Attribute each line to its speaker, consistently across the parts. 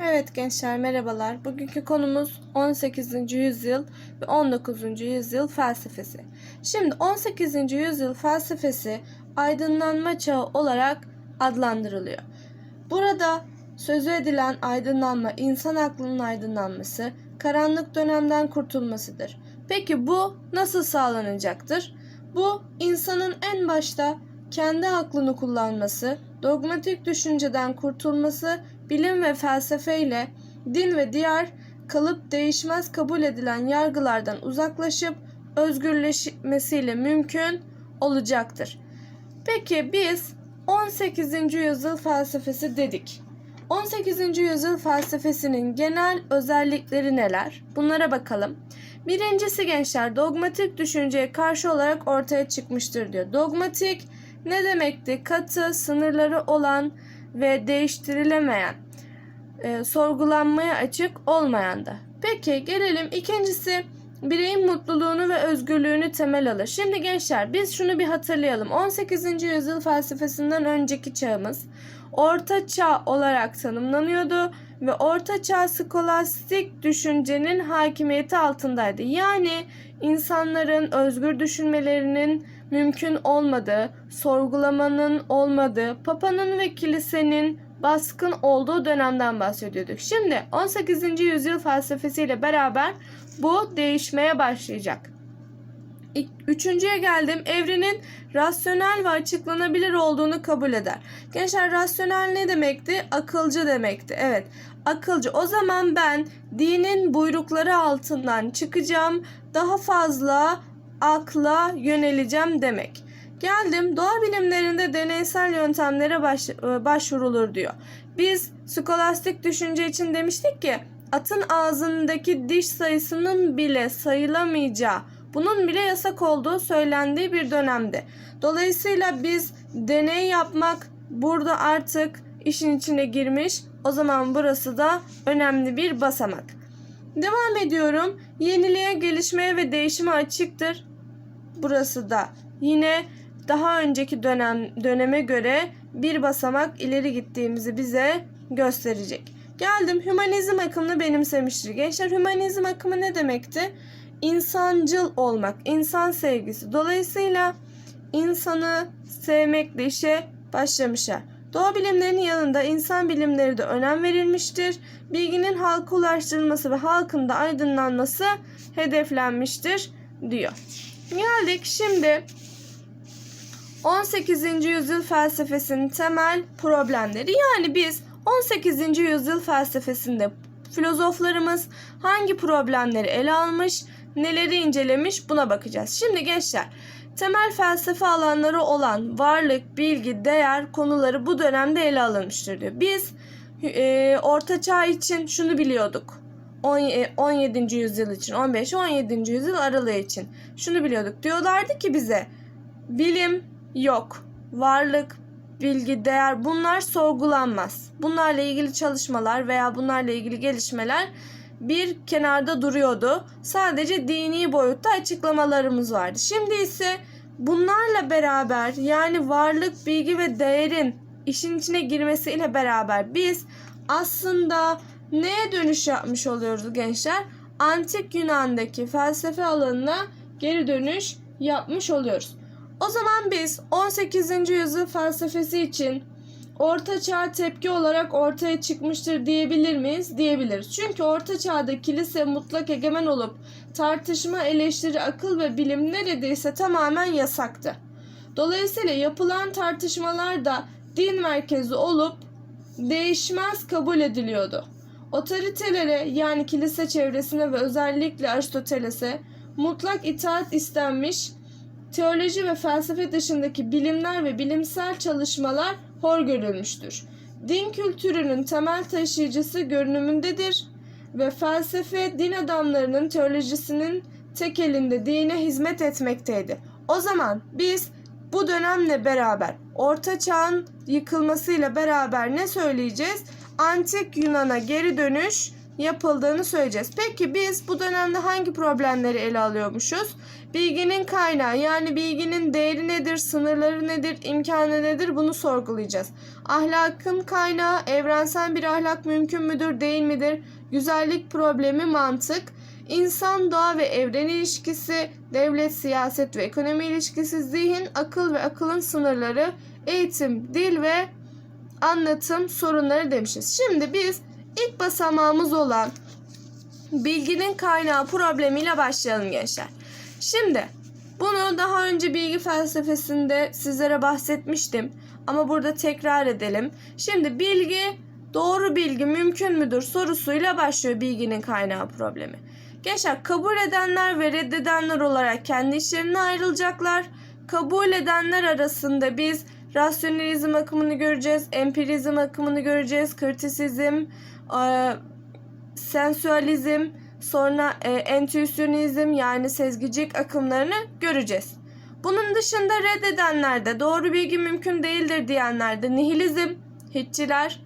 Speaker 1: Evet gençler merhabalar. Bugünkü konumuz 18. yüzyıl ve 19. yüzyıl felsefesi. Şimdi 18. yüzyıl felsefesi aydınlanma çağı olarak adlandırılıyor. Burada sözü edilen aydınlanma insan aklının aydınlanması, karanlık dönemden kurtulmasıdır. Peki bu nasıl sağlanacaktır? Bu insanın en başta kendi aklını kullanması, dogmatik düşünceden kurtulması, bilim ve felsefeyle din ve diğer kalıp değişmez kabul edilen yargılardan uzaklaşıp özgürleşmesiyle mümkün olacaktır. Peki biz 18. yüzyıl felsefesi dedik. 18. yüzyıl felsefesinin genel özellikleri neler? Bunlara bakalım. Birincisi gençler dogmatik düşünceye karşı olarak ortaya çıkmıştır diyor. Dogmatik ne demekti? Katı, sınırları olan ve değiştirilemeyen, e, sorgulanmaya açık olmayan da. Peki gelelim ikincisi bireyin mutluluğunu ve özgürlüğünü temel alır. Şimdi gençler biz şunu bir hatırlayalım. 18. yüzyıl felsefesinden önceki çağımız Orta Çağ olarak tanımlanıyordu ve Orta Çağ skolastik düşüncenin hakimiyeti altındaydı. Yani insanların özgür düşünmelerinin mümkün olmadığı, sorgulamanın olmadığı, papanın ve kilisenin baskın olduğu dönemden bahsediyorduk. Şimdi 18. yüzyıl felsefesiyle beraber bu değişmeye başlayacak. Üçüncüye geldim. Evrenin rasyonel ve açıklanabilir olduğunu kabul eder. Gençler rasyonel ne demekti? Akılcı demekti. Evet. Akılcı. O zaman ben dinin buyrukları altından çıkacağım. Daha fazla akla yöneleceğim demek. Geldim doğa bilimlerinde deneysel yöntemlere baş- e, başvurulur diyor. Biz skolastik düşünce için demiştik ki atın ağzındaki diş sayısının bile sayılamayacağı, bunun bile yasak olduğu söylendiği bir dönemde. Dolayısıyla biz deney yapmak burada artık işin içine girmiş. O zaman burası da önemli bir basamak. Devam ediyorum. Yeniliğe, gelişmeye ve değişime açıktır. Burası da yine daha önceki dönem döneme göre bir basamak ileri gittiğimizi bize gösterecek. Geldim hümanizm akımını benimsemiştir. Gençler hümanizm akımı ne demekti? İnsancıl olmak, insan sevgisi. Dolayısıyla insanı sevmekle işe başlamışlar. Doğa bilimlerinin yanında insan bilimleri de önem verilmiştir. Bilginin halka ulaştırılması ve halkın da aydınlanması hedeflenmiştir diyor. Geldik şimdi 18. yüzyıl felsefesinin temel problemleri. Yani biz 18. yüzyıl felsefesinde filozoflarımız hangi problemleri ele almış, neleri incelemiş buna bakacağız. Şimdi gençler, temel felsefe alanları olan varlık, bilgi, değer konuları bu dönemde ele alınmıştır diyor. Biz e, Orta Çağ için şunu biliyorduk. 10 e, 17. yüzyıl için, 15-17. yüzyıl aralığı için şunu biliyorduk. Diyorlardı ki bize bilim yok, varlık, bilgi, değer bunlar sorgulanmaz. Bunlarla ilgili çalışmalar veya bunlarla ilgili gelişmeler bir kenarda duruyordu. Sadece dini boyutta açıklamalarımız vardı. Şimdi ise bunlarla beraber yani varlık, bilgi ve değerin işin içine girmesiyle beraber biz aslında neye dönüş yapmış oluyoruz gençler? Antik Yunan'daki felsefe alanına geri dönüş yapmış oluyoruz. O zaman biz 18. yüzyıl felsefesi için Orta Çağ tepki olarak ortaya çıkmıştır diyebilir miyiz? Diyebiliriz. Çünkü Orta Çağ'da kilise mutlak egemen olup tartışma, eleştiri, akıl ve bilim neredeyse tamamen yasaktı. Dolayısıyla yapılan tartışmalar da din merkezi olup değişmez kabul ediliyordu. Otoritelere yani kilise çevresine ve özellikle Aristoteles'e mutlak itaat istenmiş, teoloji ve felsefe dışındaki bilimler ve bilimsel çalışmalar hor görülmüştür. Din kültürünün temel taşıyıcısı görünümündedir ve felsefe din adamlarının teolojisinin tek elinde dine hizmet etmekteydi. O zaman biz bu dönemle beraber Orta Çağ'ın yıkılmasıyla beraber ne söyleyeceğiz? Antik Yunan'a geri dönüş yapıldığını söyleyeceğiz. Peki biz bu dönemde hangi problemleri ele alıyormuşuz? Bilginin kaynağı yani bilginin değeri nedir, sınırları nedir, imkanı nedir bunu sorgulayacağız. Ahlakın kaynağı evrensel bir ahlak mümkün müdür, değil midir? Güzellik problemi, mantık. İnsan, doğa ve evren ilişkisi, devlet, siyaset ve ekonomi ilişkisi, zihin, akıl ve akılın sınırları, eğitim, dil ve anlatım sorunları demişiz. Şimdi biz ilk basamağımız olan bilginin kaynağı problemiyle başlayalım gençler. Şimdi bunu daha önce bilgi felsefesinde sizlere bahsetmiştim ama burada tekrar edelim. Şimdi bilgi doğru bilgi mümkün müdür sorusuyla başlıyor bilginin kaynağı problemi. Gençler kabul edenler ve reddedenler olarak kendi işlerine ayrılacaklar. Kabul edenler arasında biz rasyonalizm akımını göreceğiz, empirizm akımını göreceğiz, kritisizm, e, sensüalizm, sonra e, entüisyonizm yani sezgicilik akımlarını göreceğiz. Bunun dışında reddedenlerde doğru bilgi mümkün değildir diyenlerde nihilizm, hitçiler,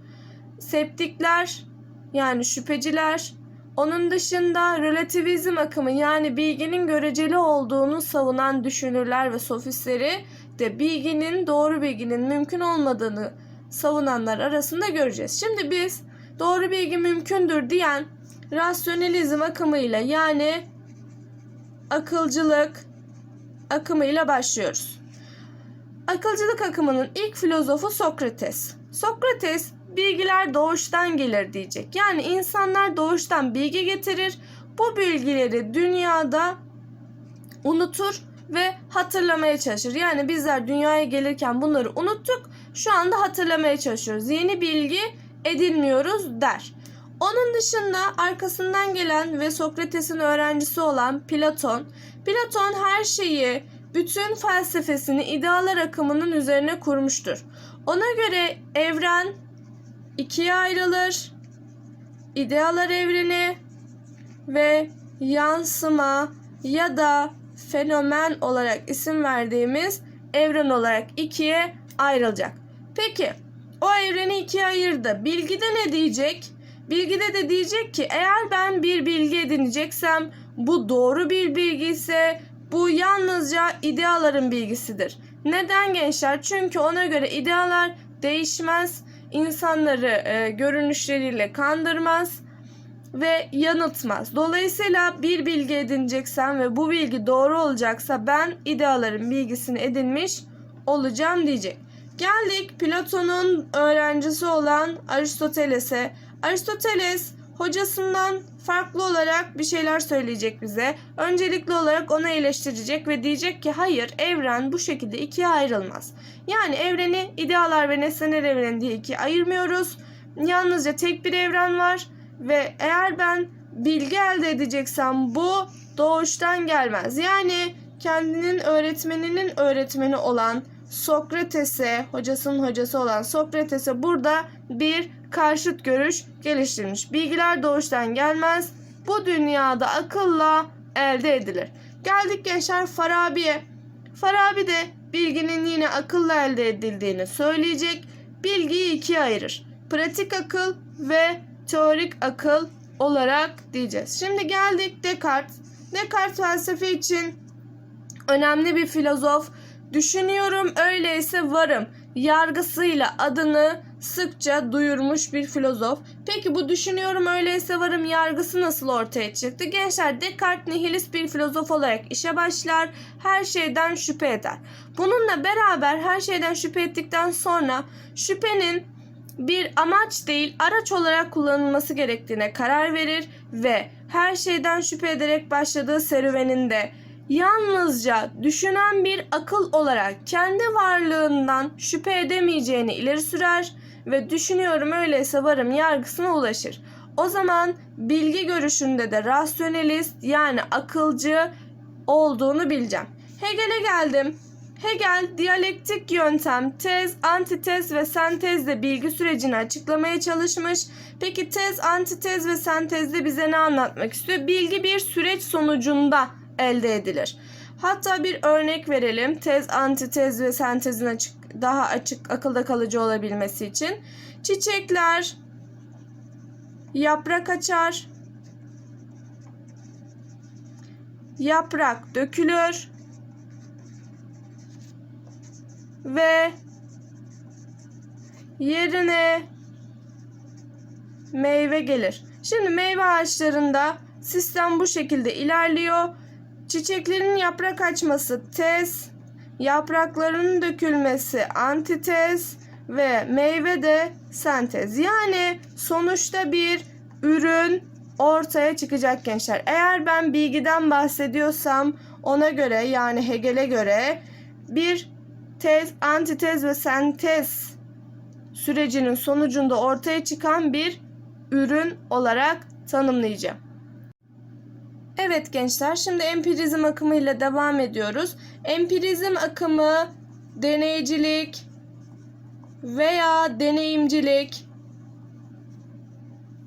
Speaker 1: septikler yani şüpheciler, onun dışında relativizm akımı yani bilginin göreceli olduğunu savunan düşünürler ve sofistleri de bilginin doğru bilginin mümkün olmadığını savunanlar arasında göreceğiz. Şimdi biz doğru bilgi mümkündür diyen rasyonalizm akımıyla yani akılcılık akımıyla başlıyoruz. Akılcılık akımının ilk filozofu Sokrates. Sokrates bilgiler doğuştan gelir diyecek. Yani insanlar doğuştan bilgi getirir. Bu bilgileri dünyada unutur ve hatırlamaya çalışır. Yani bizler dünyaya gelirken bunları unuttuk. Şu anda hatırlamaya çalışıyoruz. Yeni bilgi edinmiyoruz der. Onun dışında arkasından gelen ve Sokrates'in öğrencisi olan Platon. Platon her şeyi, bütün felsefesini idealar akımının üzerine kurmuştur. Ona göre evren ikiye ayrılır. İdealar evreni ve yansıma ya da fenomen olarak isim verdiğimiz evren olarak ikiye ayrılacak. Peki o evreni ikiye ayırdı. Bilgide ne diyecek? Bilgide de diyecek ki eğer ben bir bilgi edineceksem bu doğru bir bilgi ise bu yalnızca ideaların bilgisidir. Neden gençler? Çünkü ona göre idealar değişmez, insanları e, görünüşleriyle kandırmaz ve yanıltmaz. Dolayısıyla bir bilgi edineceksem ve bu bilgi doğru olacaksa ben ideaların bilgisini edinmiş olacağım diyecek. Geldik Platon'un öğrencisi olan Aristoteles'e. Aristoteles hocasından farklı olarak bir şeyler söyleyecek bize. Öncelikli olarak onu eleştirecek ve diyecek ki hayır evren bu şekilde ikiye ayrılmaz. Yani evreni idealar ve nesneler evreni diye ikiye ayırmıyoruz. Yalnızca tek bir evren var ve eğer ben bilgi elde edeceksem bu doğuştan gelmez. Yani kendinin öğretmeninin öğretmeni olan Sokrates'e, hocasının hocası olan Sokrates'e burada bir karşıt görüş geliştirmiş. Bilgiler doğuştan gelmez. Bu dünyada akılla elde edilir. Geldik gençler Farabi'ye. Farabi de bilginin yine akılla elde edildiğini söyleyecek. Bilgiyi ikiye ayırır. Pratik akıl ve teorik akıl olarak diyeceğiz. Şimdi geldik Descartes. Descartes felsefe için önemli bir filozof. Düşünüyorum öyleyse varım yargısıyla adını sıkça duyurmuş bir filozof. Peki bu düşünüyorum öyleyse varım yargısı nasıl ortaya çıktı? Gençler Descartes nihilist bir filozof olarak işe başlar, her şeyden şüphe eder. Bununla beraber her şeyden şüphe ettikten sonra şüphenin bir amaç değil araç olarak kullanılması gerektiğine karar verir ve her şeyden şüphe ederek başladığı serüveninde yalnızca düşünen bir akıl olarak kendi varlığından şüphe edemeyeceğini ileri sürer ve düşünüyorum öyleyse varım yargısına ulaşır. O zaman bilgi görüşünde de rasyonelist yani akılcı olduğunu bileceğim. Hegel'e geldim. Hegel diyalektik yöntem, tez, antitez ve sentezle bilgi sürecini açıklamaya çalışmış. Peki tez, antitez ve sentezde bize ne anlatmak istiyor? Bilgi bir süreç sonucunda elde edilir. Hatta bir örnek verelim. Tez, antitez ve sentezin açık, daha açık akılda kalıcı olabilmesi için. Çiçekler yaprak açar. Yaprak dökülür. Ve yerine meyve gelir. Şimdi meyve ağaçlarında sistem bu şekilde ilerliyor. Çiçeklerin yaprak açması tez, yapraklarının dökülmesi antitez ve meyve de sentez. Yani sonuçta bir ürün ortaya çıkacak gençler. Eğer ben bilgiden bahsediyorsam ona göre yani Hegel'e göre bir tez, antitez ve sentez sürecinin sonucunda ortaya çıkan bir ürün olarak tanımlayacağım. Evet gençler şimdi empirizm akımıyla devam ediyoruz. Empirizm akımı deneycilik veya deneyimcilik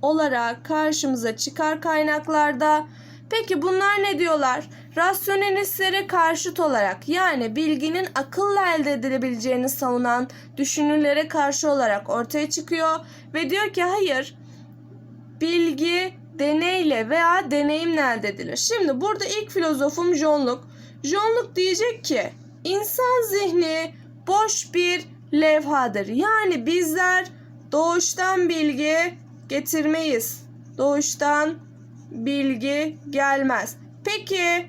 Speaker 1: olarak karşımıza çıkar kaynaklarda. Peki bunlar ne diyorlar? Rasyonalistlere karşıt olarak yani bilginin akılla elde edilebileceğini savunan düşünürlere karşı olarak ortaya çıkıyor ve diyor ki hayır bilgi deneyle veya deneyimle elde edilir. Şimdi burada ilk filozofum John Locke. John Locke diyecek ki insan zihni boş bir levhadır. Yani bizler doğuştan bilgi getirmeyiz. Doğuştan bilgi gelmez. Peki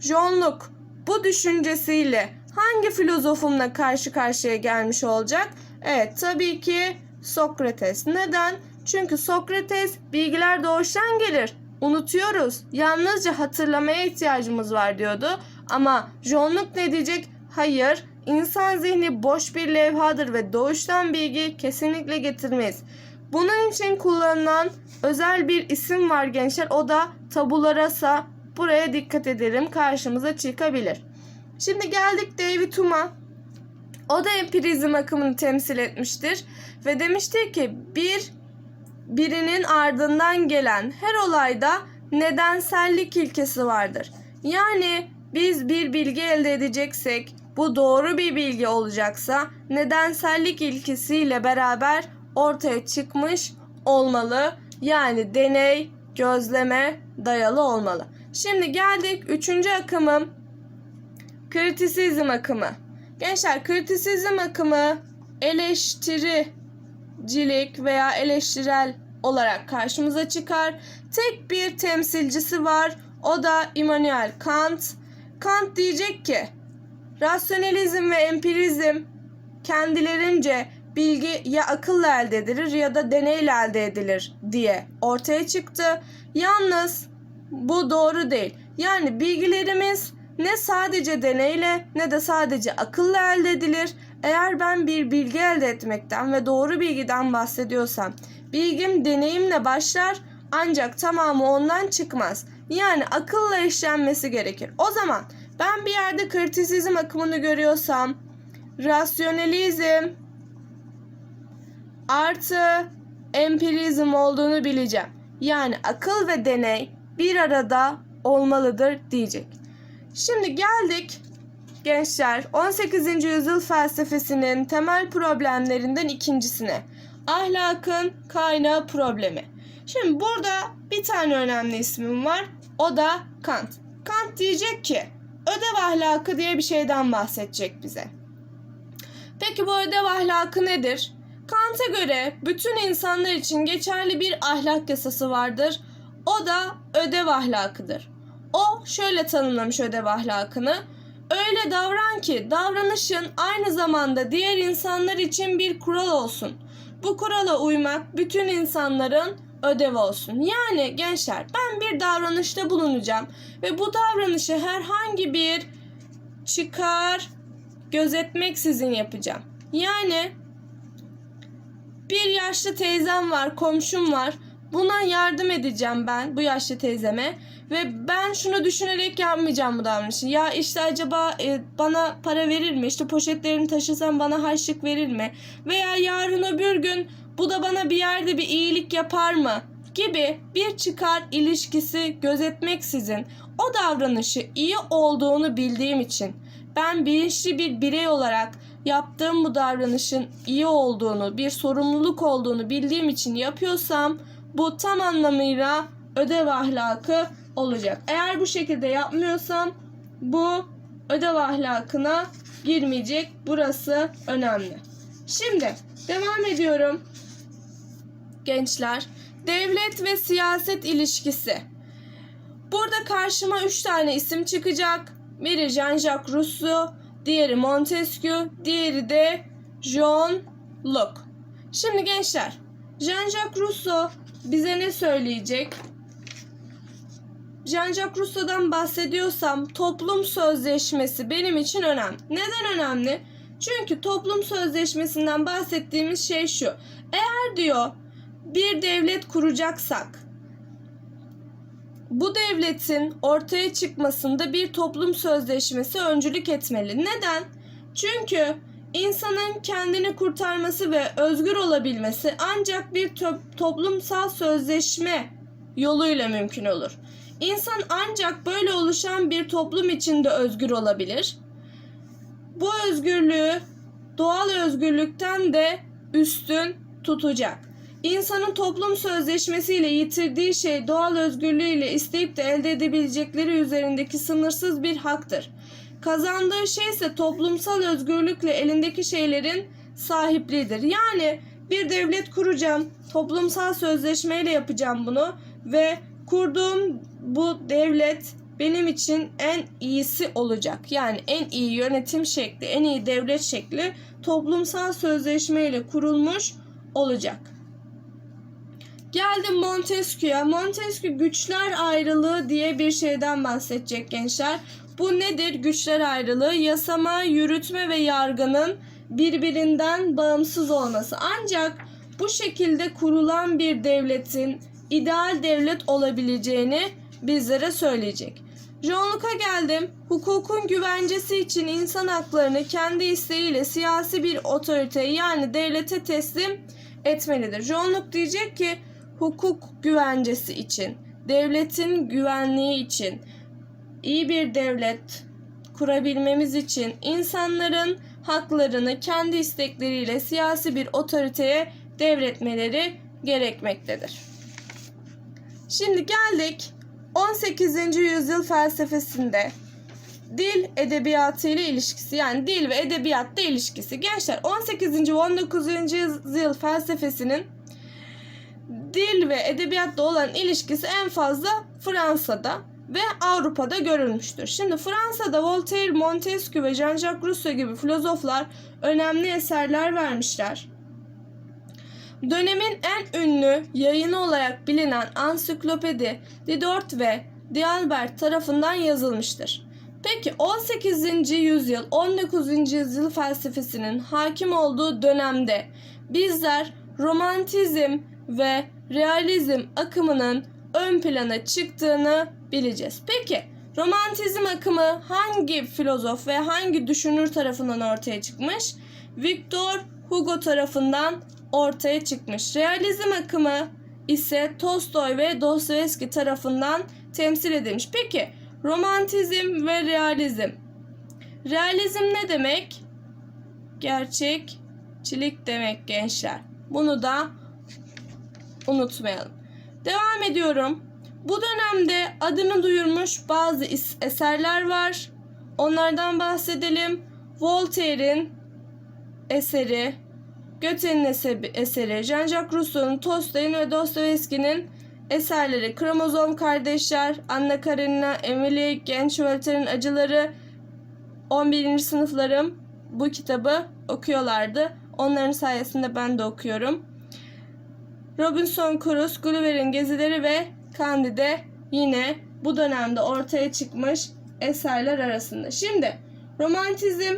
Speaker 1: John Locke bu düşüncesiyle hangi filozofumla karşı karşıya gelmiş olacak? Evet tabii ki Sokrates. Neden? Çünkü Sokrates bilgiler doğuştan gelir. Unutuyoruz. Yalnızca hatırlamaya ihtiyacımız var diyordu. Ama John Locke ne diyecek? Hayır, insan zihni boş bir levhadır ve doğuştan bilgi kesinlikle getirmeyiz. Bunun için kullanılan özel bir isim var gençler. O da tabula rasa. Buraya dikkat edelim. Karşımıza çıkabilir. Şimdi geldik David Hume'a. O da empirizm akımını temsil etmiştir ve demiştir ki bir birinin ardından gelen her olayda nedensellik ilkesi vardır. Yani biz bir bilgi elde edeceksek bu doğru bir bilgi olacaksa nedensellik ilkesiyle beraber ortaya çıkmış olmalı. Yani deney, gözleme dayalı olmalı. Şimdi geldik üçüncü akımım kritisizm akımı. Gençler kritisizm akımı eleştiricilik veya eleştirel olarak karşımıza çıkar. Tek bir temsilcisi var. O da Immanuel Kant. Kant diyecek ki rasyonalizm ve empirizm kendilerince bilgi ya akılla elde edilir ya da deneyle elde edilir diye ortaya çıktı. Yalnız bu doğru değil. Yani bilgilerimiz ne sadece deneyle ne de sadece akılla elde edilir. Eğer ben bir bilgi elde etmekten ve doğru bilgiden bahsediyorsam bilgim deneyimle başlar ancak tamamı ondan çıkmaz. Yani akılla işlenmesi gerekir. O zaman ben bir yerde kritisizm akımını görüyorsam rasyonalizm artı empirizm olduğunu bileceğim. Yani akıl ve deney bir arada olmalıdır diyecek. Şimdi geldik gençler 18. yüzyıl felsefesinin temel problemlerinden ikincisine. Ahlakın kaynağı problemi. Şimdi burada bir tane önemli ismim var. O da Kant. Kant diyecek ki ödev ahlakı diye bir şeyden bahsedecek bize. Peki bu ödev ahlakı nedir? Kant'a göre bütün insanlar için geçerli bir ahlak yasası vardır. O da ödev ahlakıdır. O şöyle tanımlamış ödev ahlakını. Öyle davran ki davranışın aynı zamanda diğer insanlar için bir kural olsun. Bu kurala uymak bütün insanların ödev olsun. Yani gençler ben bir davranışta bulunacağım ve bu davranışı herhangi bir çıkar gözetmeksizin yapacağım. Yani bir yaşlı teyzem var, komşum var. Buna yardım edeceğim ben bu yaşlı teyzeme ve ben şunu düşünerek yapmayacağım bu davranışı. Ya işte acaba e, bana para verir mi? İşte poşetlerini taşısam bana harçlık verir mi? Veya yarın öbür gün bu da bana bir yerde bir iyilik yapar mı? Gibi bir çıkar ilişkisi gözetmeksizin o davranışı iyi olduğunu bildiğim için ben bilinçli bir birey olarak yaptığım bu davranışın iyi olduğunu, bir sorumluluk olduğunu bildiğim için yapıyorsam bu tam anlamıyla ödev ahlakı olacak. Eğer bu şekilde yapmıyorsam bu ödev ahlakına girmeyecek. Burası önemli. Şimdi devam ediyorum. Gençler, devlet ve siyaset ilişkisi. Burada karşıma üç tane isim çıkacak. Biri Jean-Jacques Rousseau, diğeri Montesquieu, diğeri de John Locke. Şimdi gençler, Jean-Jacques Rousseau bize ne söyleyecek? Jean-Jacques Rousseau'dan bahsediyorsam toplum sözleşmesi benim için önemli. Neden önemli? Çünkü toplum sözleşmesinden bahsettiğimiz şey şu. Eğer diyor bir devlet kuracaksak bu devletin ortaya çıkmasında bir toplum sözleşmesi öncülük etmeli. Neden? Çünkü insanın kendini kurtarması ve özgür olabilmesi ancak bir to- toplumsal sözleşme yoluyla mümkün olur. İnsan ancak böyle oluşan bir toplum içinde özgür olabilir. Bu özgürlüğü doğal özgürlükten de üstün tutacak. İnsanın toplum sözleşmesiyle yitirdiği şey doğal özgürlüğüyle isteyip de elde edebilecekleri üzerindeki sınırsız bir haktır. Kazandığı şey ise toplumsal özgürlükle elindeki şeylerin sahipliğidir. Yani bir devlet kuracağım, toplumsal sözleşmeyle yapacağım bunu ve kurduğum bu devlet benim için en iyisi olacak. Yani en iyi yönetim şekli, en iyi devlet şekli toplumsal sözleşmeyle kurulmuş olacak. Geldim Montesquieu'ya. Montesquieu güçler ayrılığı diye bir şeyden bahsedecek gençler. Bu nedir güçler ayrılığı? Yasama, yürütme ve yargının birbirinden bağımsız olması. Ancak bu şekilde kurulan bir devletin ideal devlet olabileceğini bizlere söyleyecek. John geldim. Hukukun güvencesi için insan haklarını kendi isteğiyle siyasi bir otoriteye yani devlete teslim etmelidir. John Locke diyecek ki hukuk güvencesi için, devletin güvenliği için, iyi bir devlet kurabilmemiz için insanların haklarını kendi istekleriyle siyasi bir otoriteye devretmeleri gerekmektedir. Şimdi geldik 18. yüzyıl felsefesinde dil edebiyatı ile ilişkisi yani dil ve edebiyatta ilişkisi. Gençler 18. ve 19. yüzyıl felsefesinin dil ve edebiyatta olan ilişkisi en fazla Fransa'da ve Avrupa'da görülmüştür. Şimdi Fransa'da Voltaire, Montesquieu ve Jean-Jacques Rousseau gibi filozoflar önemli eserler vermişler. Dönemin en ünlü yayını olarak bilinen Ansiklopedi Diderot ve D'Albert tarafından yazılmıştır. Peki 18. yüzyıl 19. yüzyıl felsefesinin hakim olduğu dönemde bizler romantizm ve realizm akımının ön plana çıktığını bileceğiz. Peki romantizm akımı hangi filozof ve hangi düşünür tarafından ortaya çıkmış? Victor Hugo tarafından ortaya çıkmış. Realizm akımı ise Tolstoy ve Dostoyevski tarafından temsil edilmiş. Peki romantizm ve realizm. Realizm ne demek? Gerçekçilik demek gençler. Bunu da unutmayalım. Devam ediyorum. Bu dönemde adını duyurmuş bazı eserler var. Onlardan bahsedelim. Voltaire'in eseri, Goethe'nin ese- eseri, Jean-Jacques Rousseau'nun, Tolstoy'un ve Dostoyevski'nin eserleri Kromozom Kardeşler, Anna Karenina, Emily, Genç Walter'in Acıları, 11. sınıflarım bu kitabı okuyorlardı. Onların sayesinde ben de okuyorum. Robinson Crusoe, Gulliver'in Gezileri ve Candide yine bu dönemde ortaya çıkmış eserler arasında. Şimdi romantizm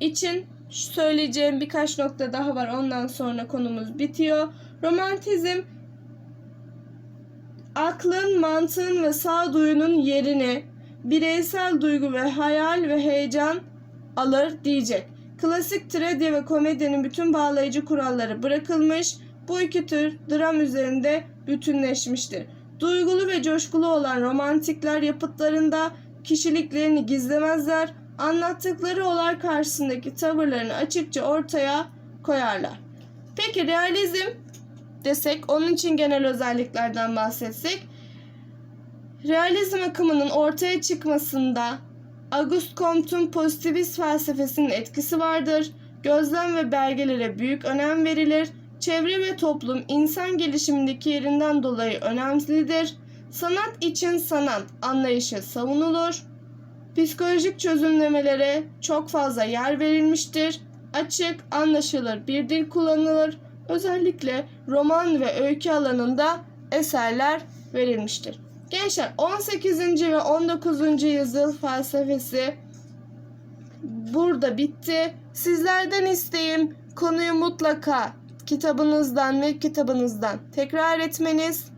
Speaker 1: için söyleyeceğim birkaç nokta daha var. Ondan sonra konumuz bitiyor. Romantizm aklın, mantığın ve sağduyunun yerini bireysel duygu ve hayal ve heyecan alır diyecek. Klasik tragedi ve komedinin bütün bağlayıcı kuralları bırakılmış. Bu iki tür dram üzerinde bütünleşmiştir. Duygulu ve coşkulu olan romantikler yapıtlarında kişiliklerini gizlemezler. Anlattıkları olay karşısındaki tavırlarını açıkça ortaya koyarlar. Peki realizm desek, onun için genel özelliklerden bahsetsek, realizm akımının ortaya çıkmasında Auguste Comte'un pozitivist felsefesinin etkisi vardır. Gözlem ve belgelere büyük önem verilir. Çevre ve toplum insan gelişimindeki yerinden dolayı önemlidir. Sanat için sanat anlayışı savunulur. Psikolojik çözümlemelere çok fazla yer verilmiştir. Açık, anlaşılır bir dil kullanılır. Özellikle roman ve öykü alanında eserler verilmiştir. Gençler 18. ve 19. yüzyıl felsefesi burada bitti. Sizlerden isteğim konuyu mutlaka kitabınızdan, web kitabınızdan tekrar etmeniz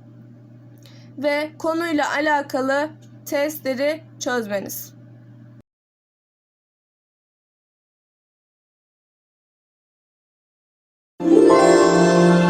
Speaker 1: ve konuyla alakalı testleri çözmeniz. Müzik